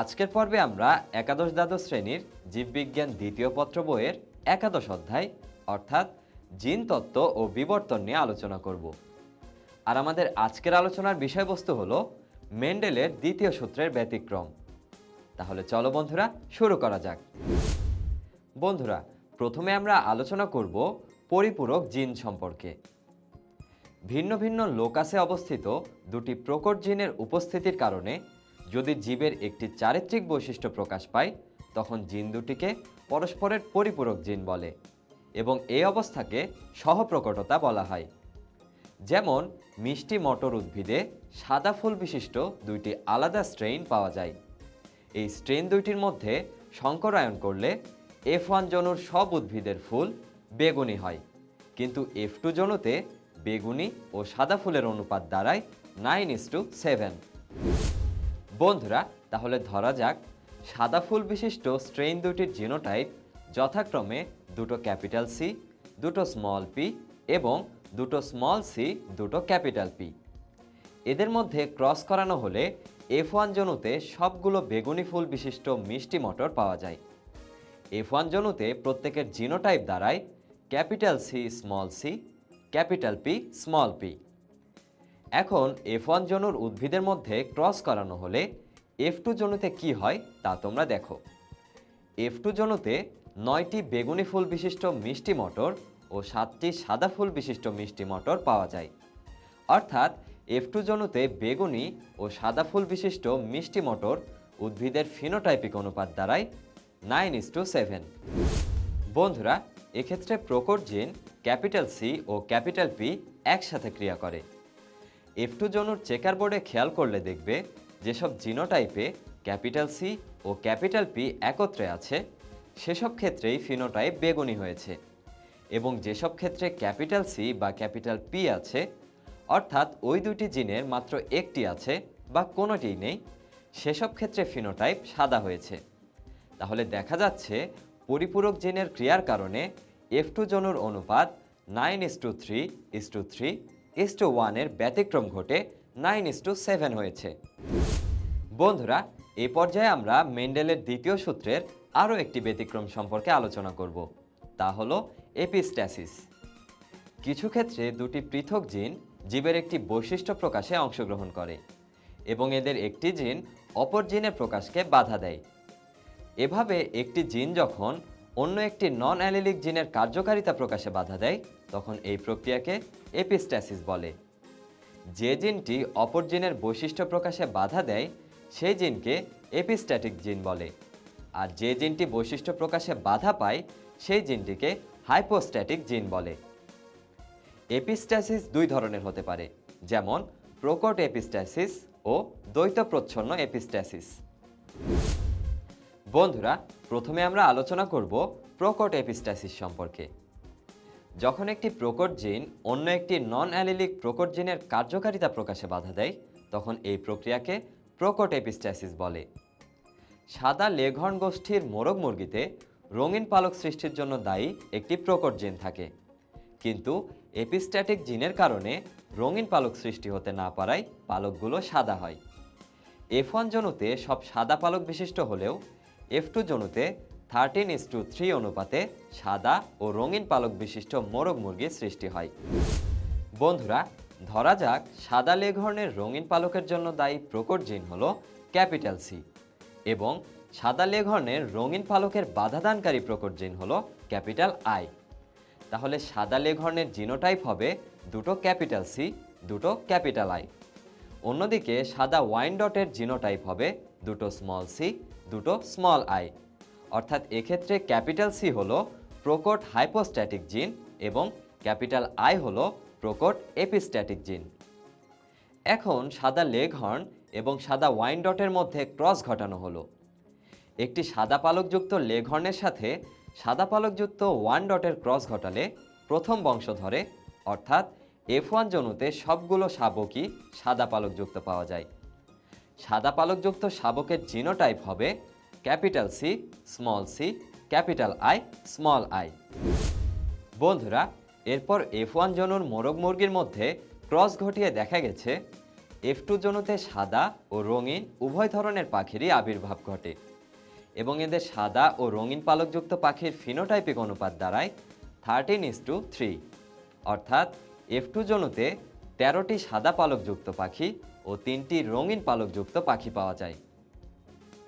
আজকের পর্বে আমরা একাদশ দ্বাদশ শ্রেণির জীববিজ্ঞান দ্বিতীয় পত্র বইয়ের একাদশ অধ্যায়, অর্থাৎ জিন তত্ত্ব ও বিবর্তন নিয়ে আলোচনা করব। আর আমাদের আজকের আলোচনার বিষয়বস্তু হলো মেন্ডেলের দ্বিতীয় সূত্রের ব্যতিক্রম। তাহলে চলো বন্ধুরা, শুরু করা যাক। বন্ধুরা, প্রথমে আমরা আলোচনা করব পরিপূরক জিন সম্পর্কে। ভিন্ন ভিন্ন লোকাসে অবস্থিত দুটি প্রকট জিনের উপস্থিতির কারণে যদি জীবের একটি চারিত্রিক বৈশিষ্ট্য প্রকাশ পায়, তখন জিন দুটিকে পরস্পরের পরিপূরক জিন বলে এবং এই অবস্থাকে সহপ্রকটতা বলা হয়। যেমন, মিষ্টি মটর উদ্ভিদে সাদা ফুল বিশিষ্ট দুইটি আলাদা স্ট্রেইন পাওয়া যায়। এই স্ট্রেন দুইটির মধ্যে সংকরায়ন করলে এফ ওয়ান জনুর সব উদ্ভিদের ফুল বেগুনি হয়। কিন্তু এফ টু জনুতে বেগুনি ও সাদা ফুলের অনুপাত দাঁড়ায় নাইন ইস টু সেভেন। বন্ধুরা, তাহলে ধরা যাক, সাদা ফুল বিশিষ্ট স্ট্রেইন দুটির জিনোটাইপ যথাক্রমে দুটো ক্যাপিটাল সি দুটো স্মল পি এবং দুটো স্মল সি দুটো ক্যাপিটাল পি এদের মধ্যে ক্রস করানো হলে এফ ওয়ান জনুতে সবগুলো বেগুনি ফুল বিশিষ্ট মিষ্টি মটর পাওয়া যায়। এফ ওয়ান জনুতে প্রত্যেকের জিনোটাইপ দ্বারায় capital C small C capital P small P এখন এফ ওয়ান জনুর উদ্ভিদের মধ্যে ক্রস করানো হলে এফ টু জনুতে কী হয় তা তোমরা দেখো। এফ টু জনুতে নয়টি বেগুনি ফুল বিশিষ্ট মিষ্টি মটর ও সাতটি সাদা ফুল বিশিষ্ট মিষ্টি মটর পাওয়া যায়। অর্থাৎ এফ টু জনুতে বেগুনি ও সাদা ফুল বিশিষ্ট মিষ্টি মটর উদ্ভিদের ফিনোটাইপিক অনুপাত দ্বারায় নাইন ইস টু সেভেন বন্ধুরা, এক্ষেত্রে প্রকট জিন ক্যাপিটাল সি ও ক্যাপিটাল পি একসাথে ক্রিয়া করে। এফ টু জনুর চেকার বোর্ডে খেয়াল করলে দেখবে যেসব জিনোটাইপে ক্যাপিটাল সি ও ক্যাপিটাল পি একত্রে আছে, সেসব ক্ষেত্রেই ফিনোটাইপ বেগুনি হয়েছে এবং যেসব ক্ষেত্রে ক্যাপিটাল সি বা ক্যাপিটাল পি আছে, অর্থাৎ ওই দুটি জিনের মাত্র একটি আছে বা কোনোটিই নেই, সেসব ক্ষেত্রে ফিনোটাইপ সাদা হয়েছে। তাহলে দেখা যাচ্ছে পরিপূরক জিনের ক্রিয়ার কারণে এফ টু জনুর অনুপাত nine is to three is to three is to ওয়ানের ব্যতিক্রম ঘটে নাইন ইস টু সেভেন হয়েছে। বন্ধুরা, এ পর্যায়ে আমরা মেন্ডেলের দ্বিতীয় সূত্রের আরও একটি ব্যতিক্রম সম্পর্কে আলোচনা করব, তা হল এপিস্ট্যাসিস। কিছু ক্ষেত্রে দুটি পৃথক জিন জীবের একটি বৈশিষ্ট্য প্রকাশে অংশগ্রহণ করে এবং এদের একটি জিন অপর জিনের প্রকাশকে বাধা দেয়। এভাবে একটি জিন যখন অন্য একটি নন অ্যালিলিক জিনের কার্যকারিতা প্রকাশে বাধা দেয়, তখন এই প্রক্রিয়াকে এপিস্ট্যাসিস বলে। যে জিনটি অপর জিনের বৈশিষ্ট্য প্রকাশে বাধা দেয়, সেই জিনকে এপিস্ট্যাটিক জিন বলে। আর যে জিনটি বৈশিষ্ট্য প্রকাশে বাধা পায়, সেই জিনটিকে হাইপোস্ট্যাটিক জিন বলে। এপিস্ট্যাসিস দুই ধরনের হতে পারে, যেমন প্রকট এপিস্ট্যাসিস ও দ্বৈত প্রচ্ছন্ন এপিস্ট্যাসিস বন্ধুরা, প্রথমে আমরা আলোচনা করব প্রকট এপিস্ট্যাসিস সম্পর্কে। যখন একটি প্রকট জিন অন্য একটি নন অ্যালিলিক প্রকট জিনের কার্যকারিতা প্রকাশে বাধা দেয়, তখন এই প্রক্রিয়াকে প্রকট এপিস্ট্যাসিস বলে। সাদা লেঘর্ন গোষ্ঠীর মোরগ মুরগিতে রঙিন পালক সৃষ্টির জন্য দায়ী একটি প্রকট জিন থাকে। কিন্তু এপিস্ট্যাটিক জিনের কারণে রঙিন পালক সৃষ্টি হতে না পারায় পালকগুলো সাদা হয়। এফ ওয়ান জনুতে সব সাদা পালক বিশিষ্ট হলেও এফ টু জনুতে থার্টিন ইস টু থ্রি অনুপাতে সাদা ও রঙিন পালক বিশিষ্ট মোরগ মুরগির সৃষ্টি হয়। বন্ধুরা, ধরা যাক সাদা লেঘর্নের রঙিন পালকের জন্য দায়ী প্রকট জিন হল ক্যাপিটাল সি এবং সাদা লেঘর্নের রঙিন পালকের বাধাদানকারী প্রকট জিন হল ক্যাপিটাল আই তাহলে সাদা লেঘর্নের জিনোটাইপ হবে দুটো ক্যাপিটাল সি দুটো ক্যাপিটাল আই অন্যদিকে সাদা ওয়াইন ডটের জিনোটাইপ হবে দুটো স্মল সি দুটো স্মল আই অর্থাৎ এক্ষেত্রে ক্যাপিটাল সি হলো প্রকট হাইপোস্ট্যাটিক জিন এবং ক্যাপিটাল আই হলো প্রকট এপিস্ট্যাটিক জিন এখন সাদা লেগ হর্ন এবং সাদা ওয়াইন ডটের মধ্যে ক্রস ঘটানো হলো। একটি সাদা পালকযুক্ত লেগ হর্নের সাথে সাদা পালকযুক্ত ওয়ান ডটের ক্রস ঘটালে প্রথম বংশধরে অর্থাৎ এফ ওয়ান জনুতে সবগুলো শাবকই সাদা পালকযুক্ত পাওয়া যায়। সাদা পালকযুক্ত শাবকের জিনোটাইপ হবে capital C, small C, capital I, small I. বন্ধুরা, এরপর এফ ওয়ান জনুর মোরগ মুরগির মধ্যে ক্রস ঘটিয়ে দেখা গেছে এফ টু জনুতে সাদা ও রঙিন উভয় ধরনের পাখিরই আবির্ভাব ঘটে এবং এদের সাদা ও রঙিন পালকযুক্ত পাখির ফিনোটাইপিক অনুপাত দ্বারায় থার্টিন ইস টু থ্রি অর্থাৎ এফ টু জনুতে তেরোটি সাদা পালকযুক্ত পাখি ও তিনটি রঙিন পালকযুক্ত পাখি পাওয়া যায়।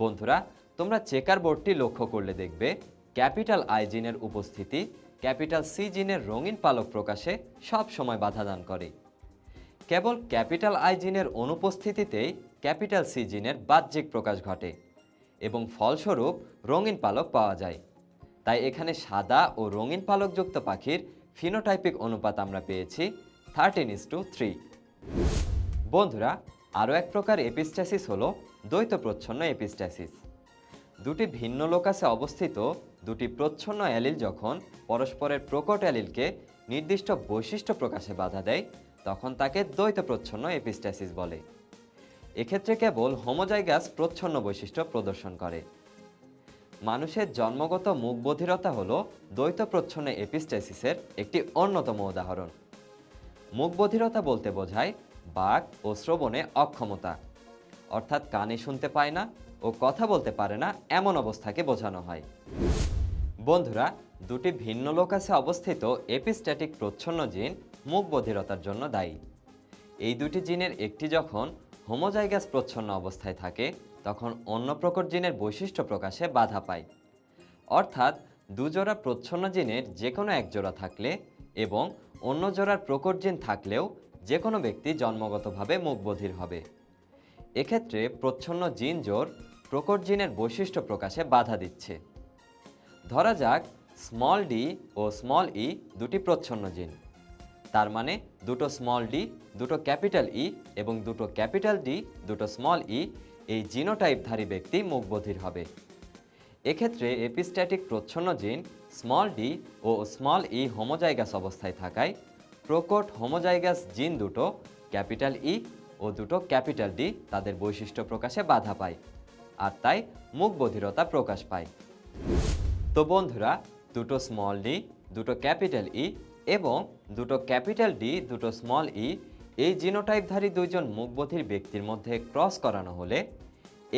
বন্ধুরা, তোমরা চেকার বোর্ডটি লক্ষ্য করলে দেখবে, ক্যাপিটাল আই জিনের উপস্থিতি, ক্যাপিটাল সি জিনের রঙিন পালক প্রকাশে সব সময় বাধা দান করে। কেবল ক্যাপিটাল আই জিনের অনুপস্থিতিতেই ক্যাপিটাল সি জিনের বাহ্যিক প্রকাশ ঘটে এবং ফলস্বরূপ রঙিন পালক পাওয়া যায়। তাই এখানে সাদা ও রঙিন পালকযুক্ত পাখির ফিনোটাইপিক অনুপাত আমরা পেয়েছি থার্টিন ইস টু থ্রি। বন্ধুরা, আরও এক প্রকার এপিস্ট্যাসিস হলো দ্বৈত প্রচ্ছন্ন এপিস্ট্যাসিস দুটি ভিন্ন লোকাসে অবস্থিত, দুটি প্রচ্ছন্ন অ্যালিল যখন পরস্পরের প্রকট অ্যালিলকে নির্দিষ্ট বৈশিষ্ট্য প্রকাশে বাধা দেয়, তখন তাকে দ্বৈত প্রচ্ছন্ন এপিস্ট্যাসিস বলে। এক্ষেত্রে কেবল হোমোজাইগাস প্রচ্ছন্ন বৈশিষ্ট্য প্রদর্শন করে। মানুষের জন্মগত মুখ বধিরতা হল দ্বৈত প্রচ্ছন্ন এপিস্ট্যাসিসের একটি অন্যতম উদাহরণ। মুখ বধিরতা বলতে বোঝায় বাক ও শ্রবণে অক্ষমতা। অর্থাৎ কানে শুনতে পায় না ও কথা বলতে পারে না এমন অবস্থাকে বোঝানো হয়। বন্ধুরা, দুটি ভিন্ন লোকাসে অবস্থিত এপিস্ট্যাটিক প্রচ্ছন্ন জিন মুখ বধিরতার জন্য দায়ী। এই দুটি জিনের একটি যখন হোমোজাইগাস প্রচ্ছন্ন অবস্থায় থাকে, তখন অন্য প্রকট জিনের বৈশিষ্ট্য প্রকাশে বাধা পায়। অর্থাৎ দুজোড়া প্রচ্ছন্ন জিনের যে কোনো এক জোড়া থাকলে এবং অন্য জোড়ার প্রকট জিন থাকলেও যে কোনো ব্যক্তি জন্মগতভাবে মুখবধির হবে। এক্ষেত্রে প্রচ্ছন্ন জিন জোর প্রকট জিনের বৈশিষ্ট্য প্রকাশে বাধা দিচ্ছে। ধরা যাক, স্মল ডি ও স্মল ই দুটি প্রচ্ছন্ন জিন। তার মানে দুটো স্মল ডি, দুটো ক্যাপিটাল ই এবং দুটো ক্যাপিটাল ডি, দুটো স্মল ই এই জিনোটাইপধারী ব্যক্তি মুখবধির হবে। এক্ষেত্রে এপিস্ট্যাটিক প্রচ্ছন্ন জিন স্মল ডি ও স্মল ই হোমোজাইগাস অবস্থায় থাকায় প্রকট হোমোজাইগাস জিন দুটো, ক্যাপিটাল ই ও দুটো ক্যাপিটাল ডি তাদের বৈশিষ্ট্য প্রকাশে বাধা পায় আর তাই মুখবধিরতা প্রকাশ পায়। তো বন্ধুরা, দুটো স্মল ডি দুটো ক্যাপিটাল ই এবং দুটো ক্যাপিটাল ডি দুটো স্মল ই এই জিনোটাইপধারী দুইজন মুখবধির ব্যক্তির মধ্যে ক্রস করানো হলে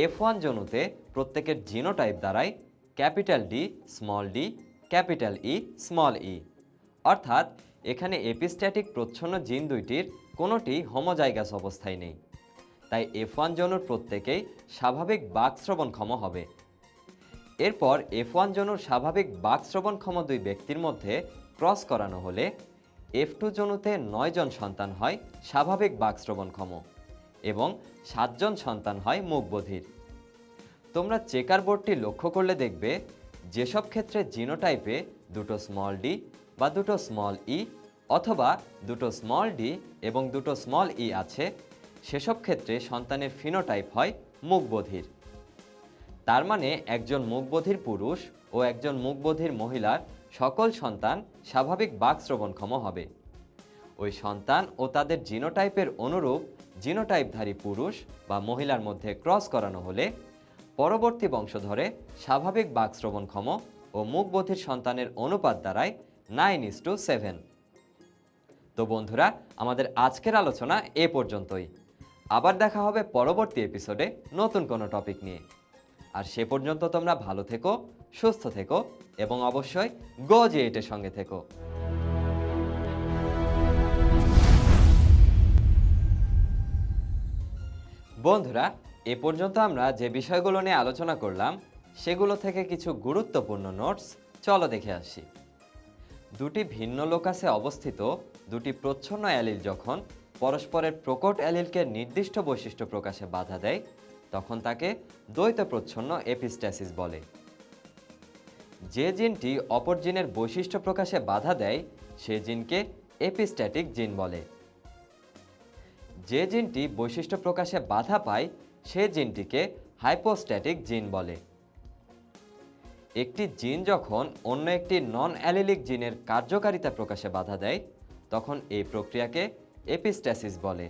এফ ওয়ান জনুতে প্রত্যেকের জিনোটাইপ দ্বারাই capital D small D capital E small E অর্থাৎ এখানে এপিস্ট্যাটিক প্রচ্ছন্ন জিন দুইটির কোনোটি হোমোজাইগাস অবস্থায় নেই। তাই এফ ওয়ান জনুর প্রত্যেকেই স্বাভাবিক বাক শ্রবণক্ষম হবে। এরপর এফ ওয়ান জনুর স্বাভাবিক বাক শ্রবণক্ষম দুই ব্যক্তির মধ্যে ক্রস করানো হলে এফ টু জনুতে নয়জন সন্তান হয় স্বাভাবিক বাক শ্রবণক্ষম এবং সাতজন সন্তান হয় মুখবধির। তোমরা চেকার বোর্ডটি লক্ষ্য করলে দেখবে, যেসব ক্ষেত্রে জিনোটাইপে দুটো স্মল ডি বা দুটো স্মল ই অথবা দুটো স্মল ডি এবং দুটো স্মল ই আছে, সেসব ক্ষেত্রে সন্তানের ফিনোটাইপ হয় মুখবধির। তার মানে একজন মুখবধির পুরুষ ও একজন মুখবধির মহিলার সকল সন্তান স্বাভাবিক বাক শ্রবণক্ষম হবে। ওই সন্তান ও তাদের জিনোটাইপের অনুরূপ জিনোটাইপধারী পুরুষ বা মহিলার মধ্যে ক্রস করানো হলে পরবর্তী বংশধরে স্বাভাবিক বাক শ্রবণক্ষম ও মুখবধির সন্তানের অনুপাত দ্বারায় নাইন ইস টু সেভেন। তো বন্ধুরা, আমাদের আজকের আলোচনা এ পর্যন্তই। আবার দেখা হবে পরবর্তী এপিসোডে নতুন কোনো টপিক নিয়ে। আর সে পর্যন্ত তোমরা ভালো থেকো, সুস্থ থেকো এবং অবশ্যই গো জি এইটের সঙ্গে থেকো। বন্ধুরা, এ পর্যন্ত আমরা যে বিষয়গুলো নিয়ে আলোচনা করলাম, সেগুলো থেকে কিছু গুরুত্বপূর্ণ নোটস চলো দেখে আসি। দুটি ভিন্ন লোকাসে অবস্থিত, দুটি প্রচ্ছন্ন অ্যালিল যখন পরস্পরের প্রকট অ্যালিলকে নির্দিষ্ট বৈশিষ্ট্য প্রকাশে বাধা দেয়, তখন তাকে দ্বৈত প্রচ্ছন্ন এপিস্ট্যাসিস বলে। যে জিনটি অপর জিনের বৈশিষ্ট্য প্রকাশে বাধা দেয়, সে জিনকে এপিস্ট্যাটিক জিন বলে। যে জিনটি বৈশিষ্ট্য প্রকাশে বাধা পায়, সে জিনটিকে হাইপোস্ট্যাটিক জিন বলে। একটি জিন যখন অন্য একটি নন অ্যালিলিক জিনের কার্যকারিতা প্রকাশে বাধা দেয়, তখন এই প্রক্রিয়াকে এপিস্ট্যাসিস বলে।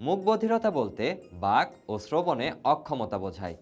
মুখ বধিরতা বলতে বাক ও শ্রবণে অক্ষমতা বোঝায়।